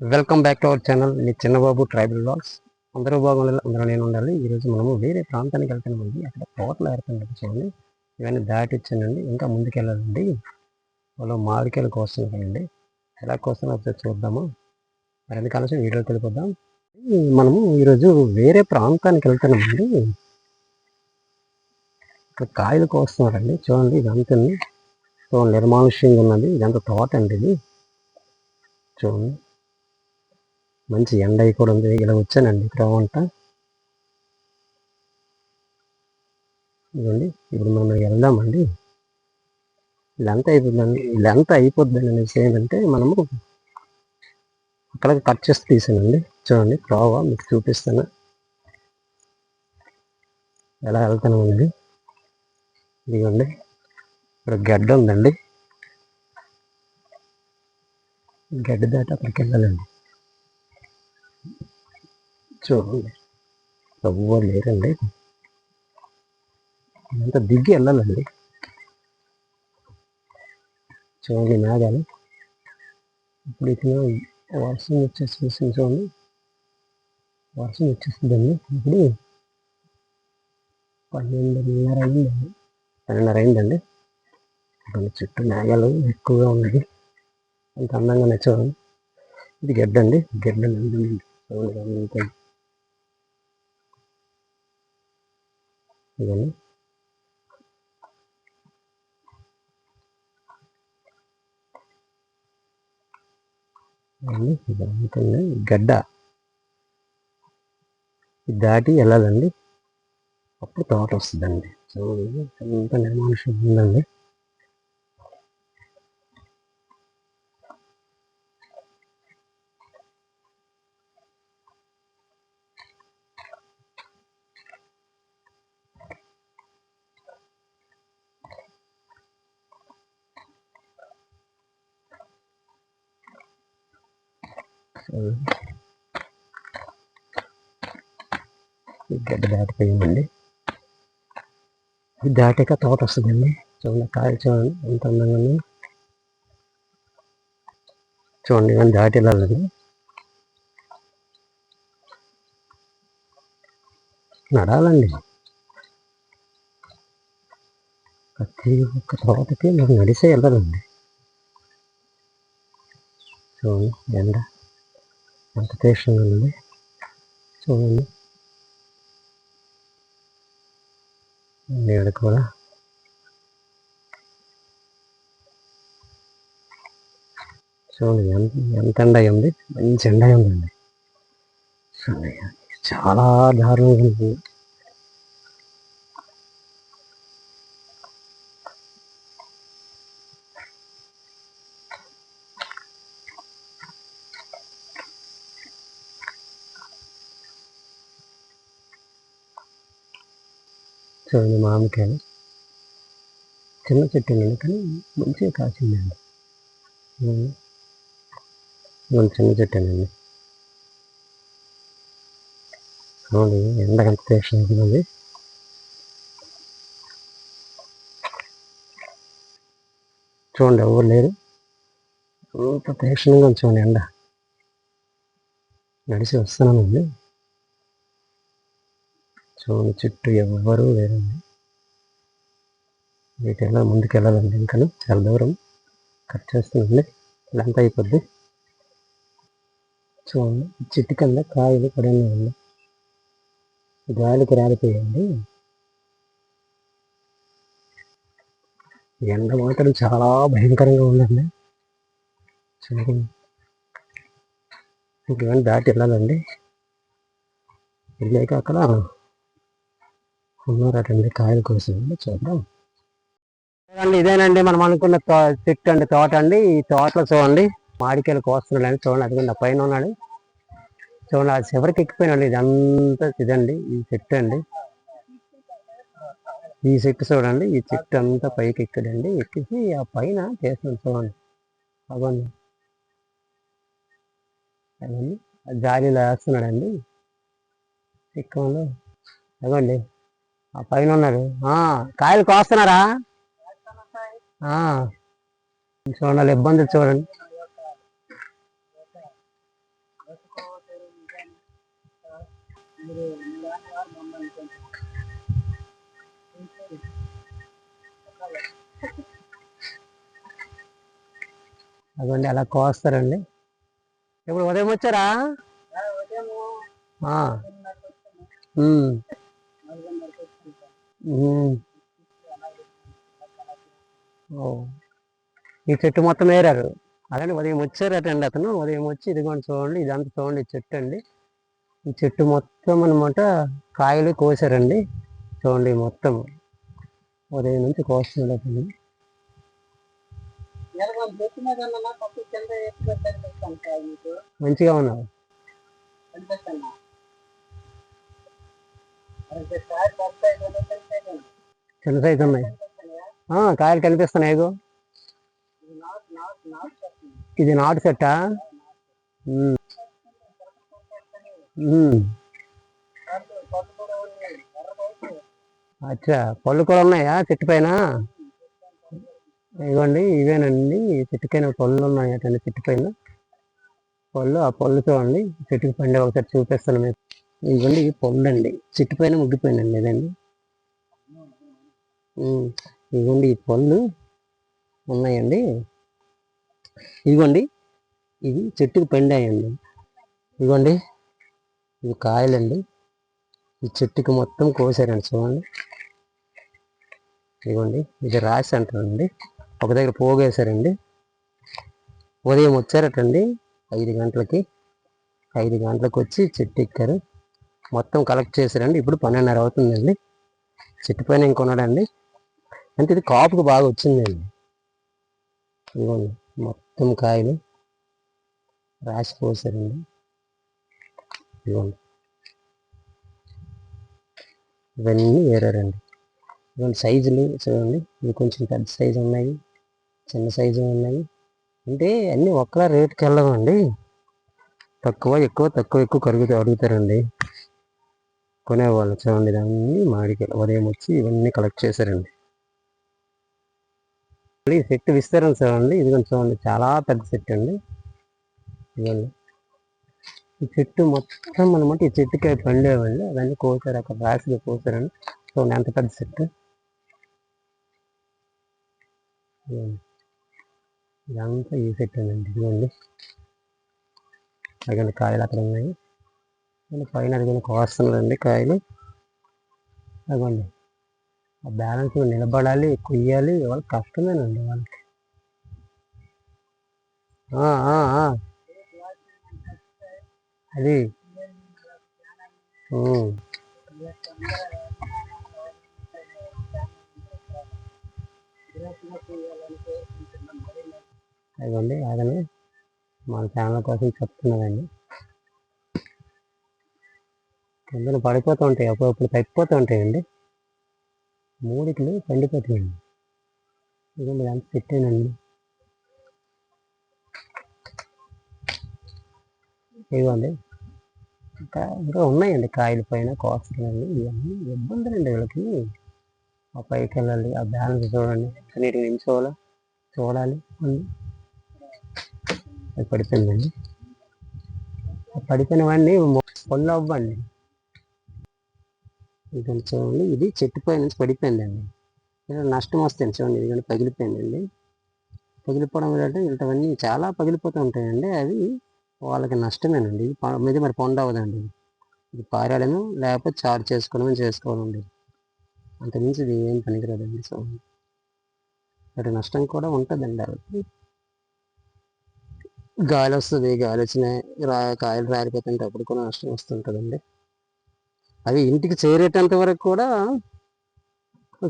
Welcome back to our channel me Chinnababu tribal blogs అందరూ బాగుండాలి అందరూ నేను ఉండాలి. ఈరోజు మనము వేరే ప్రాంతానికి వెళ్తున్నామండి అక్కడ తోటలు ఏర్పడినట్టు చూడండి ఇవన్నీ దాటి వచ్చానండి ఇంకా ముందుకు వెళ్ళాలండి వాళ్ళు మామిడికాయలు కోస్తున్నారండి ఎలా కోస్తున్నా ఒకసారి చూద్దాము. మరి ఎందుకు ఆలోచన వీడియో తెలిపోద్దాం మనము ఈరోజు వేరే ప్రాంతానికి వెళ్తున్నామండి ఇక్కడ కాయలు కోస్తున్నారండి. చూడండి ఇదంతా సో నిర్మానుష్యంగా ఉన్నది. ఇదంతా తోట అండి ఇది. చూడండి. మంచి ఎండ అయి కూడా ఉంది. ఇలా వచ్చానండి. ఇక్కడ వంట. ఇదిగోండి. ఇప్పుడు మనం వెళ్దామండి. లెంత్ అయిపోతుందండి. లెంత్ అయిపోతుందండి అనేసి ఏంటంటే మనము అక్కడ కట్ చేసి తీసానండి. చూడండి. ప్రావా మీకు చూపిస్తాను. ఎలా వెళ్తానండి ఇదిగోండి. ఇక్కడ గడ్డ ఉందండి. గడ్డ దాటి అక్కడికి వెళ్ళాలండి. చూడండి ఎవ్వరు లేరండి. అంత దిగి వెళ్ళాలండి. చూడండి మేఘాలు ఇప్పుడు ఇక వర్షం వచ్చేసి చూడండి. వర్షం వచ్చేస్తుందండి ఇప్పుడు పన్నెండున్నర అయిందండి. పన్నెండున్నర అయిందండి. ఇక్కడ చుట్టూ మేఘాలు ఎక్కువగా ఉన్నది అంత అందంగా నచ్చవండి ఇది గెడ్డండి. అండి గడ్డ నందండి చూడండి ఇవన్నీ. ఇవన్నీ గడ్డ. దాటి వెళ్ళాలండి. అప్పుడు తోట వస్తుందండి. చూడండి ఎంత నిర్మానుషం ఉందండి. గడ్డ దాటిపోయిందండి ఇది దాటాక తోట వస్తుందండి. చూడండి కాయలు చూడండి ఎంత అందంగా ఉంది. చూడండి ఇవన్నీ దాటి వెళ్ళాలండి నడాలండి. ప్రతి ఒక్క తోటకి మనం నడిసే వెళ్ళదండి చూడండి ఎండ. ఎంత తీక్షణంగా ఉంది చూడండి నీడ కూడా. చూడండి ఎంత ఎంత ఎండ ఉంది? మంచి ఎండ ఉందండి. చూడండి చాలా దారుణంగా ఉంటుంది చూడండి మామిడికాయలు. చిన్న చెట్టు అండి కానీ మంచిగా కాసిందండి. మన చిన్న చెట్టేనండి అవును చూడండి ఎండ ఎంత ఉంది చూడండి ఎవరు లేరు. అంత తీక్షణంగా చూడండి ఎండ. నడిచి వస్తున్నానండి. చూడండి చుట్టూ ఎవ్వరూ లేరండి. వీటి ఎలా ముందుకు వెళ్ళాలండి ఇంకా చాలా దూరం. కట్ చేస్తుందండి లెంత్ అయిపోద్ది. చూడండి చెట్టు కింద కాయలు పడినాయండి గాలికి రాలిపోయాయండి. ఎండ మాత్రం చాలా భయంకరంగా ఉందండి. చూడండి. ఇంకేమైనా దాటి వెళ్ళాలండి. వెళ్ళాక అక్కడ ఉన్నారటండి కాయల కోసం. చూద్దాం. చూడండి ఇదేనండి మనం అనుకున్న తో- చెట్టు అండి తోట అండి. ఈ తోటలో చూడండి మాడికాయలు కోస్తున్నాడు చూడండి అది కూడా పైన ఉన్నాడు. చూడండి అది చివరికి ఎక్కిపోయినాడు. ఇదంతా ఇదండి ఈ చెట్టు అండి. ఈ చెట్టు చూడండి ఈ చెట్టు అంతా పైకి ఎక్కాడండి ఎక్కేసి ఆ పైన చేస్తున్నాడు చూడండి. అవ్వండి అదండి జాలీలో వేస్తున్నాడండి. చిక్కంలో అవ్వండి పైన ఉన్నారు. ఆ, కాయలు కోస్తున్నారా? వాళ్ళ ఇబ్బంది చూడండి. అదండి అలా కోస్తారండి. ఇప్పుడు ఉదయం వచ్చారా. ఈ చెట్టు మొత్తం వేరారు అలానే ఉదయం వచ్చారటండి అతను. ఉదయం వచ్చి ఇదిగోండి చూడండి ఇదంతా చూడండి ఈ చెట్టు అండి. ఈ చెట్టు మొత్తం అనమాట కాయలు కోసారండి. చూడండి మొత్తం ఉదయం నుంచి కోస్తున్నాడు అతను. మంచిగా ఉన్నావు. చిన్న సైజు ఉన్నాయి కాయలు కనిపిస్తున్నాయి ఇగో ఇది నాటు చెట్టా. అచ్చా పళ్ళు కూడా ఉన్నాయా చెట్టు పైన? ఇవ్వండి ఇవేనండి. చెట్టు పైన పళ్ళు ఉన్నాయి అటండి చెట్టు పైన. పళ్ళు ఆ పళ్ళు చూడండి. చెట్టుకి పండి ఒకసారి చూపిస్తాను మీకు. ఇవ్వండి ఇవి అండి చెట్టు పైన ముగ్గిపోయినండి ఇదండి. ఇవ్వండి ఇదిగోండి ఈ పళ్ళు ఉన్నాయండి. ఇదిగోండి ఇవి చెట్టుకు పండాయండి. ఇదిగోండి ఇవి కాయలండి. ఈ చెట్టుకి మొత్తం కోసారండి చూడండి. ఇదిగోండి ఇది రాసి అంటారండి. ఒక దగ్గర పోగేశారండి. ఉదయం వచ్చారటండి ఐదు గంటలకి. ఐదు గంటలకు వచ్చి చెట్టు ఎక్కారు. మొత్తం కలెక్ట్ చేశారండి. ఇప్పుడు పన్నెండున్నర అవుతుందండి. చెట్టు పైన ఇంకొన్నాడండి అంటే ఇది కాపుకు బాగా వచ్చిందండి. ఇదిగోండి మొత్తం కాయలు రాసి పోసారండి. ఇదిగోండి. ఇవన్నీ ఏరారండి. ఇవన్నీ సైజులు చూడండి. ఇవి కొంచెం పెద్ద సైజు ఉన్నాయి చిన్న సైజు ఉన్నాయి. అంటే అన్నీ ఒక్కలా రేటుకి వెళ్ళవండి తక్కువ ఎక్కువ తక్కువ ఎక్కువ కరుగుతూ అడుగుతారండి. కొనేవాళ్ళు చూడండి ఇవన్నీ మామిడికాయలు ఉదయం వచ్చి ఇవన్నీ కలెక్ట్ చేశారండి. ఈ సెట్ విస్తరణ చూడండి ఇదిగోండి చూడండి చాలా పెద్ద సెట్ అండి. ఇదిగోండి. ఈ చెట్టు మొత్తం అనమాట ఈ చెట్టుకి పండేవాళ్ళు అవన్నీ కోసారు అక్కడ రాసిగా కోసారండి. చూడండి ఎంత పెద్ద చెట్టు ఇదంతా ఈ సెట్ అండి. ఇదిగోండి. అక్కడ కాయలు అక్కడ ఉన్నాయి. ఇదిగోండి పైన అదిగోండి కోస్తున్నారండి కాయలు. అవ్వండి ఆ బ్యాలెన్స్ నిలబడాలి కొయ్యాలి వాళ్ళు కష్టమేనండి వాళ్ళకి. అది. అదిగోండి అదని మన ఛానల్ కోసం చెప్తున్నదండి కిందన పడిపోతూ ఉంటాయి అప్పుడప్పుడు తగ్గిపోతూ ఉంటాయండి. మూడికలు పండిపోతాయండి. ఇదిగోండి ఎంత పెట్టానండి. ఇదిగోండి. ఇంకా ఇంకా ఉన్నాయండి కాయల పైన కోస్తున్నాయండి ఇవన్నీ ఇబ్బందులండి వీళ్ళకి. ఆ పైకి వెళ్ళాలి ఆ బ్యాలెన్స్ చూడండి నీటికి నిమిషంలో చూడాలి అది పడిపోయిందండి. ఆ పడిపోయిన వాడిని అవ్వండి. ఇది చూడండి. ఇది చెట్టు పై నుంచి పడిపోయిందండి. ఇలా నష్టం వస్తుంది చూడండి. ఇది కానీ పగిలిపోయిందండి. పగిలిపోవడం ఏంటంటే ఇలాంటివన్నీ చాలా పగిలిపోతూ ఉంటాయండి. అవి వాళ్ళకి నష్టమేనండి. ఇది మీద మరి పొండ అవ్వదండి. ఇది పారాడము లేకపోతే చార్జ్ చేసుకోవడమే చేసుకోవాలండి. అంతకుమించి ఇది ఏం పనికిరాదండి సో వాటి నష్టం కూడా ఉంటుందండి. వాళ్ళకి గాలి వస్తుంది. గాలి వచ్చిన రా కాయలు రాలిపోతుంటే అప్పుడు కూడా నష్టం వస్తుంటుందండి. అవి ఇంటికి చేరేటంత వరకు కూడా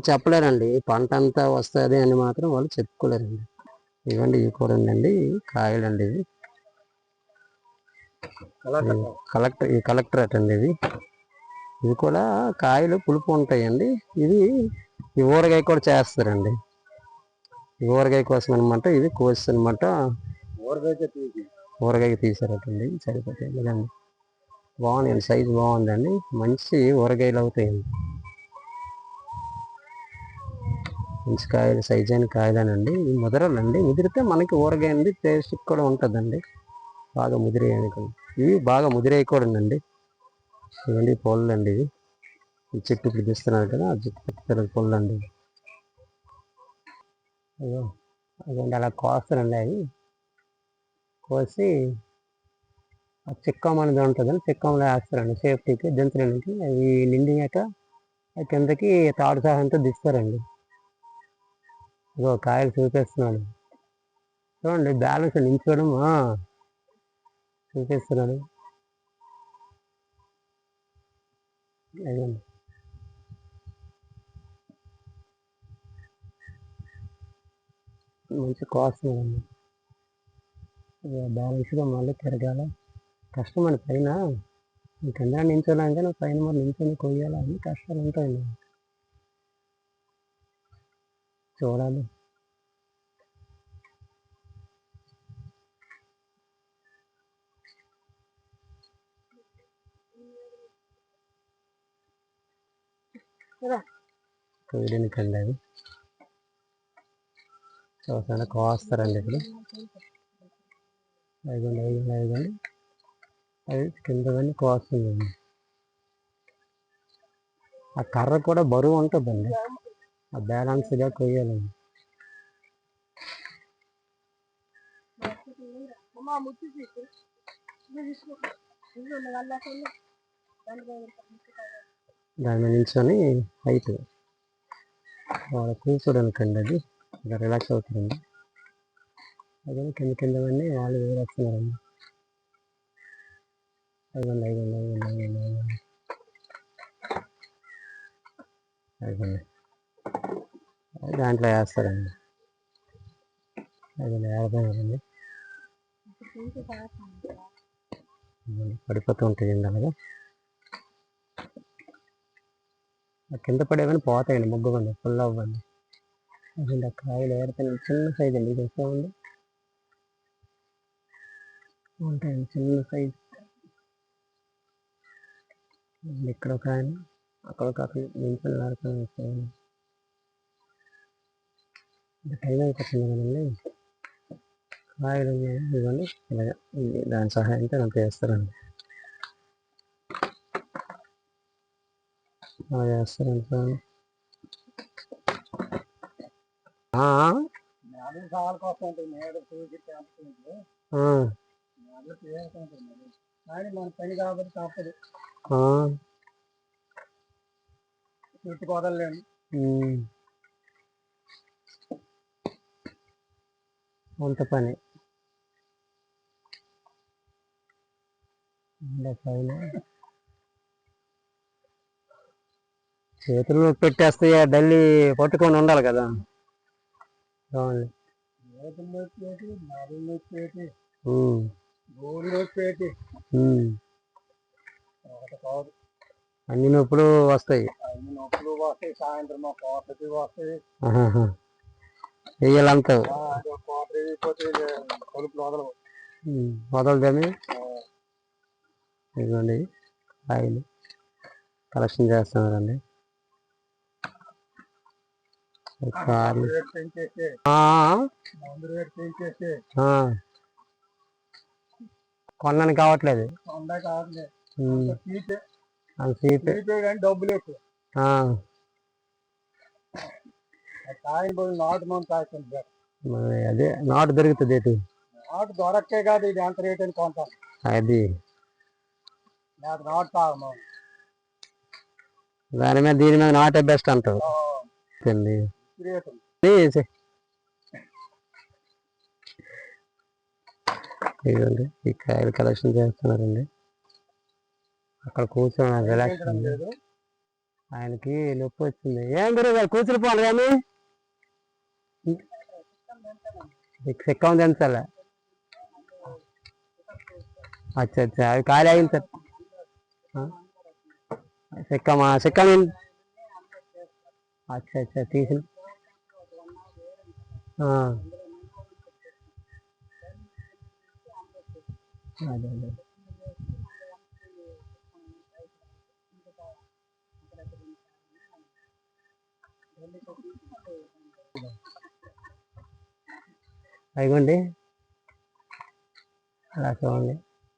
చెప్పలేరండి. పంట అంతా వస్తుంది అని మాత్రం వాళ్ళు చెప్పుకోలేరండి. ఇవ్వండి ఇవి కూడా ఉందండి కాయలండి ఇవి. కలెక్టర్. ఈ కలెక్టర్ అండి ఇది ఇవి కూడా కాయలు పులుపు ఉంటాయండి. ఇది ఈ ఊరగాయ కూడా చేస్తారండి. ఈ ఊరగాయ కోసం అనమాట ఇది కోసి అనమాట ఊరగాయ తీసారటండి సరిపోతాయి. బాగుంది. సైజు బాగుందండి. మంచి ఊరగాయలు అవుతాయండి మంచి కాయలు సైజ్ అయిన కాయలేనండి. ఈ ముదరలండి. ముదిరితే మనకి ఊరగాయ అండి టేస్ట్ కూడా ఉంటుందండి. బాగా ముదిరేయనుకోండి ఇవి బాగా ముదిరేయకూడదండి. ఇవన్నీ పళ్ళు అండి ఇవి. ఈ చెట్టు ఇప్పుడు తీస్తున్నారు కదా. ఆ చెట్టు పళ్ళు అండి ఇవి. అదండి అలా కోస్తారండి అవి? కోసి చిక్కం అనేది ఉంటుందని చిక్కంలో వేస్తారండి. సేఫ్టీకి దించడానికి అవి నిండినాక కిందకి తాడు సహాయంతో దిస్తారండి ఇగో కాయలు చూపిస్తున్నాడు. చూడండి బ్యాలెన్స్ నించోవడం ఆ, చూపిస్తున్నాడు. అదండి మంచి కాస్ట్ బ్యాలెన్స్గా మళ్ళీ తిరగాలి. కష్టమండి పైన. ఈ కింద నించోడానికి నువ్వు పైన మరి నించొని కొయ్యాలి? అన్ని కష్టాలు ఉంటాయండి చూడాలి. కొయ్యడానికి అండి అది చూసాను కోస్తారండి ఇప్పుడు. ఐదండి ఐదండి ఐదండి అది కింద కోస్తుందండి. ఆ కర్ర కూడా బరువు ఉంటుందండి. ఆ బ్యాలెన్స్గా కొయ్యాలండి. దాని నిల్చొని హైట్. వాళ్ళ కూర్చోడానికి అండి అది. ఇంకా రిలాక్స్ అవుతుందండి అదే కింద కిందవన్నీ వాళ్ళు వేరేస్తున్నారండి. ఐదండి ఐదండి ఐదండి ఐదండి ఐదండి ఐదండి దాంట్లో వేస్తారండి ఐదండి వేస్తారండి పడిపోతూ ఉంటాయండి అలాగా ఆ కింద పడేవని పోతాయండి ముగ్గు కొన్ని ఫుల్ అవ్వండి అసలు ఆ కాయలు ఏడతాయి చిన్న సైజ్ అండి ఇది చూడండి ఉంటాయండి చిన్న సైజు ఇక్కడ ఒక ఆయన అక్కడ ఒక నడుచుకొని వచ్చాయండి ఇంకా టైం అయిపోతుంది కదండి. కాయలు ఇవ్వండి. ఇలాగ దాని సహాయంతో నాకు చేస్తారండి. అలా చేస్తారండి కానీ మన పని కాబట్టి తప్పదు. చుట్టుకోదలేము. అంత పని. పైన చేతులు నొప్పి పెట్టేస్తే డల్లి పట్టుకొని ఉండాలి కదా. అవును చేతులు నొప్పేటి ఉమ్. ఒకటి కాదు అన్ని నొప్పులు వస్తాయి. అన్ని నొప్పులు వస్తాయి సాయంత్రం మా కోటకి వస్తాయి. ఆహాహా. వెయ్యాలంతా ఆ, అది ఒక కోట అయిపోతే కలుపులు వదలవు. వదలదని ఇదిగోండి ఆయిల్ కలెక్షన్ చేస్తున్నారండి. కార్లు. కొన్నాను కావట్లేదు. వంద తీపే కానీ డబ్బులు ఎక్కువ. నాటు సార్. మరి అదే నాటు దొరుకుతుంది ఎటు? నాటు దొరక్కే కాదు ఇది ఎంత రేట్ అని కొంటాను అది. నాకు నాటు తాగము దాని మీద దీని మీద నాటే బెస్ట్ ఇది ఇదిగోండి ఈ కాయలు కలెక్షన్ చేస్తున్నారండి. అక్కడ కూర్చొని రిలాక్స్ ఆయనకి నొప్పి వచ్చింది. ఏం గురువు గారు కూర్చుని పోను కానీ? మీకు సిక్క ఉంది ఎంత సార్ అచ్చా అచ్చా అవి ఖాళీ అయింది సార్. సిక్కమా సిక్క అచ్చా అచ్చా తీసిన. అదే అదే. అయిగోండి. అలా చూడండి.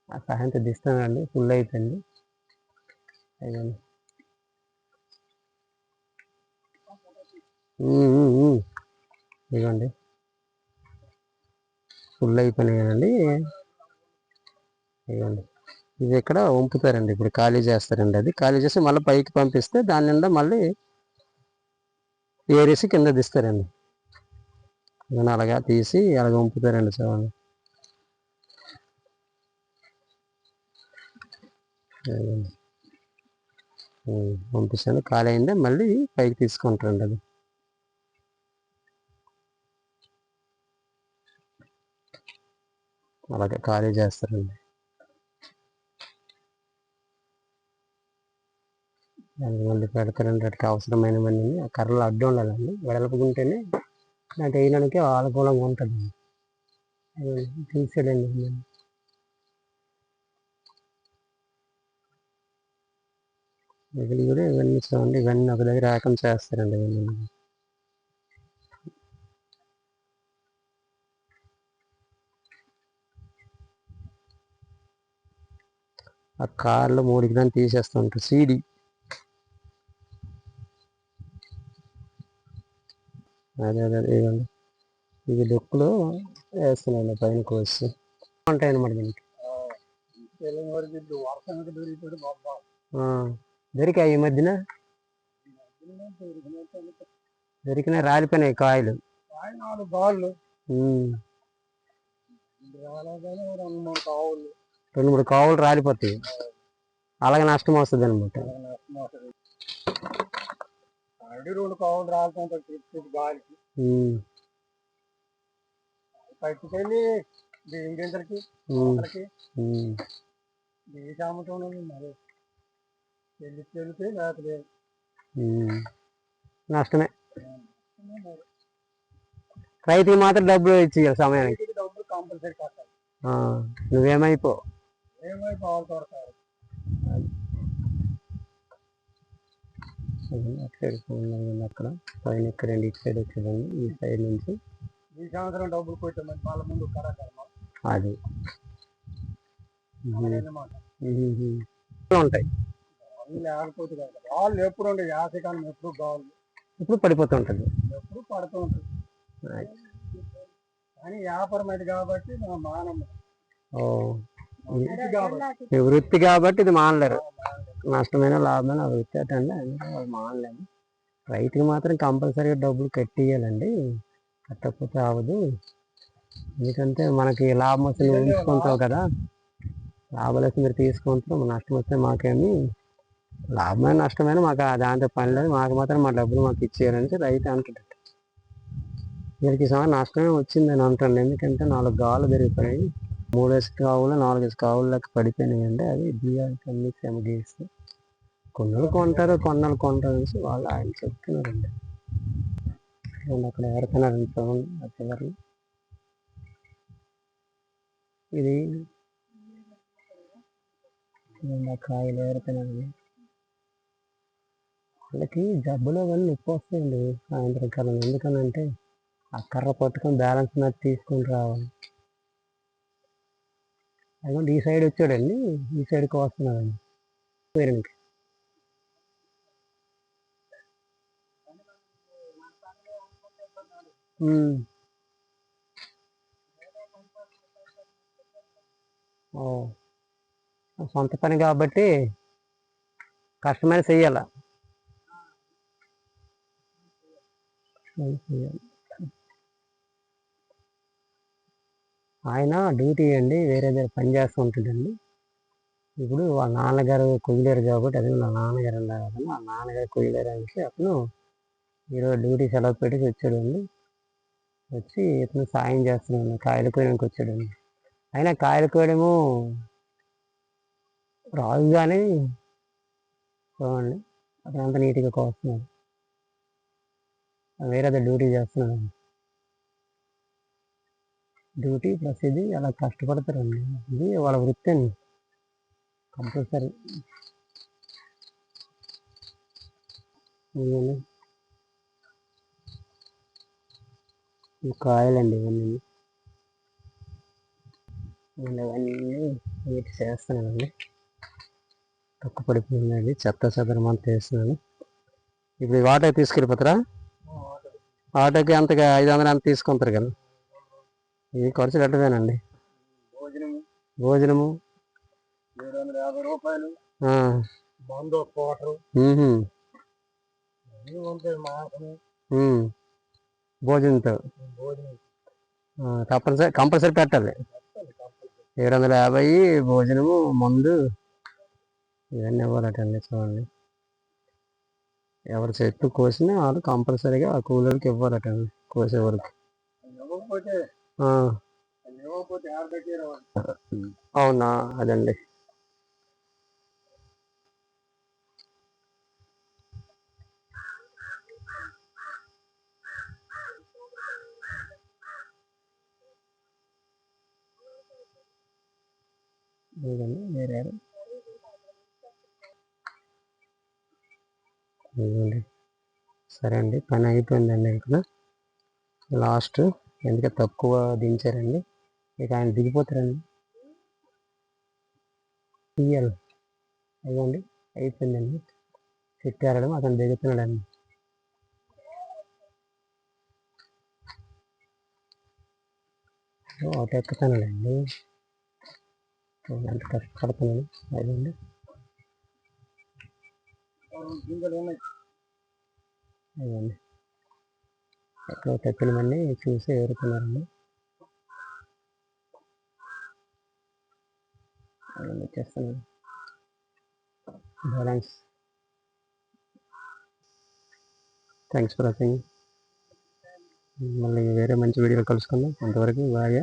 ఆ సహాయంతో దిస్తానండి ఫుల్ అయిపోయింది. అయిగోండి. ఇదిగోండి. ఫుల్ అయిపోయినాయి కదండి. ఇదిగోండి. ఇది ఇక్కడ వంపుతారండి. ఇప్పుడు ఖాళీ చేస్తారండి అది. ఖాళీ చేసి మళ్ళీ పైకి పంపిస్తే దాని నిండా మళ్ళీ ఏరేసి కింద తీస్తారండి ఇదిగోండి అలాగా తీసి అలాగ వంపుతారండి చూడండి పంపిస్తాను ఖాళీ అయిందే మళ్ళీ పైకి తీసుకుంటారండి అది. అలాగే ఖాళీ చేస్తారండి. మళ్ళీ పెడతారండి వాటికి అవసరమైనవన్నీ ఆ కర్రలు అడ్డు ఉండాలండి. వెడల్పుకుంటేనే నాకు వేయడానికి అనుకూలంగా ఉంటుంది. తీసేయండి మిగిలి కూడా ఇవన్నీ చూడండి ఇవన్నీ ఒక దగ్గర ఏకం చేస్తారండి ఇవన్నీ. ఆ కార్లో మూడు గ్రాన్ని తీసేస్తూ ఉంటారు. సీడీ. అదే అదే అదే ఇవ్వండి ఇది డొక్కులు వేస్తున్నాను పైన కోసి. ఉంటాయి అన్నమాట దీనికి దొరికాయి ఈ మధ్యన? దొరికిన రాలిపోయినాయి కాయలు. నాలుగు బాళ్ళు కావులు రెండు మూడు కావులు రాలిపోతాయి. అలాగే నష్టం వస్తుంది అనమాట ఆల్రెడీ రెండు కావులు రాలుతుంటాయి తిప్పి గాలికి పట్టుకెళ్ళి మొక్కలకి బియ్యం అమ్ముతాం మరి. వెళ్ళి వెళ్తే లేకపోతే నష్టమే. రైతుకి మాత్రం డబ్బులు ఇచ్చి సమయానికి. డబ్బులు కంపల్సరీ కట్టాలి. నువ్వేమైపో. ఏమై కొడతారు అటు సైడ్ ఉన్నది అక్కడ. పైన ఇక్కడ ఇటు సైడ్ వచ్చేదండి ఈ సైడ్ నుంచి. ఈ సంవత్సరం డబ్బులు కొట్టామని వాళ్ళ ముందు అది. ఉంటాయి. వాళ్ళు ఎప్పుడు ఉండే యాసకాలం ఎప్పుడు కావాలి ఇప్పుడు పడిపోతూ ఉంటుంది. ఎప్పుడు పడుతూ ఉంటుంది. కానీ వ్యాపారం అది కాబట్టి మా మానం ఓ వృత్తి కాబట్టి ఇది మానలేరు. నష్టమైన లాభమైన ఆ వృత్తి అటండి వాళ్ళు మానలేము. రైతుకి మాత్రం కంపల్సరీగా డబ్బులు కట్టియాలండి కట్టకపోతే అవ్వదు ఎందుకంటే మనకి లాభం వస్తే నువ్వు ఉంచుకుంటావు కదా. లాభాలు వస్తే మీరు తీసుకుంటారు నష్టం వస్తే మాకేమి? లాభమైన నష్టమైన మాకు ఆ దాంతో పని లేదు. మాకు మాత్రం మా డబ్బులు మాకు ఇచ్చేయాలని రైతు అంటాడు వీరికి సమయం నష్టమే వచ్చిందని అంటాను ఎందుకంటే నాలుగు గాలు పెరిగిపోయాయి మూడేసి ఆవులు నాలుగేసి కావులు పడిపోయినాయి పడిపోయినాయండి అది బియ్యానికి అన్ని శ్రమ గీస్తే కొన్నలు కొంటారు కొన్నలు కొంటారు అనేసి వాళ్ళు ఆయన చెప్తున్నారండి. అక్కడ ఎవరికైనా చూడండి ఆ చివరి ఇది ఆ కాయలు ఎవరికైనా వాళ్ళకి జబ్బులు అవన్నీ నొప్పి వస్తాయండి సాయంత్రం కాలం ఎందుకనంటే ఆ కర్ర పట్టుకొని బ్యాలెన్స్ మీద తీసుకుని రావాలి. అదిగోండి ఈ సైడ్ వచ్చాడండి. ఈ సైడ్కి వస్తున్నాడండి. పేరునికి ఓ. సొంత పని కాబట్టి కష్టమైన చెయ్యాల. చెయ్యాలి. ఆయన డ్యూటీ అండి వేరే దగ్గర పని చేస్తూ ఉంటాడండి. ఇప్పుడు వాళ్ళ నాన్నగారు కుయ్యలేరు కాబట్టి అదే నా నాన్నగారు అన్నారు కదా మా నాన్నగారు కుయ్యలేరు అనేసి అతను ఈరోజు డ్యూటీ సెలవు పెట్టి వచ్చాడండి. వచ్చి ఇతను సాయం చేస్తున్నాడు కాయలు కోయడానికి వచ్చాడండి. అయినా కాయలు కోయడము రాదు కానీ చూడండి అతను అంత నీట్గా కోస్తున్నాడు. వేరే డ్యూటీ చేస్తున్నాడు డ్యూటీ ప్లస్ ఇది అలా కష్టపడతారండి. ఇది వాళ్ళ వృత్తి అండి. కంపల్సరీ. కాయలండి ఇవన్నీ. నేను అవన్నీ నీట్ చేస్తున్నానండి. తక్కువ పడిపోయిందండి. చెత్త చెదరం అంతా వేస్తున్నాను. ఇప్పుడు ఈ ఆటోకి తీసుకెళ్ళిపోతారా? ఆటోకి అంతగా ఐదు వందలు అంత తీసుకుంటారు కదా. ఈ ఖర్చు కట్టదేనండి భోజనం భోజనము. ఏడు వందల యాభై రూపాయలు. మందు మ్, భోజనంతో. తప్పనిసరి కంపల్సరీ పెట్టాలి. ఏడు వందల యాభై భోజనము మందు. ఇవన్నీ ఇవ్వాలటండి చూడండి. ఎవరి చెట్టు కోసినా వాళ్ళు కంపల్సరీగా ఆ కూలీలకి ఇవ్వాలటండి కోసే అవునా? అదండి. ఇదండి వేరే సరే అండి పని అయిపోయిందండి ఇక్కడ. లాస్ట్. ఎందుకంటే తక్కువ దించారండి. ఇక ఆయన దిగిపోతారండి. తీయాలి అయ్యండి అయిపోయిందండి. చెట్టారడం అతను దిగుతున్నాడండి. ఓ, అటు ఎక్కుతానండి ఎంత కష్టపడుతున్నాను అదండి గింజలు అదండి ఎక్కడ తప్పినవన్నీ చూసి ఏరుతున్నారండి అదండి చేస్తున్నాను బ్యాలెన్స్ థ్యాంక్స్ ఫర్ వాచింగ్ మళ్ళీ వేరే మంచి వీడియో కలుసుకుందాం. అంతవరకు బాగా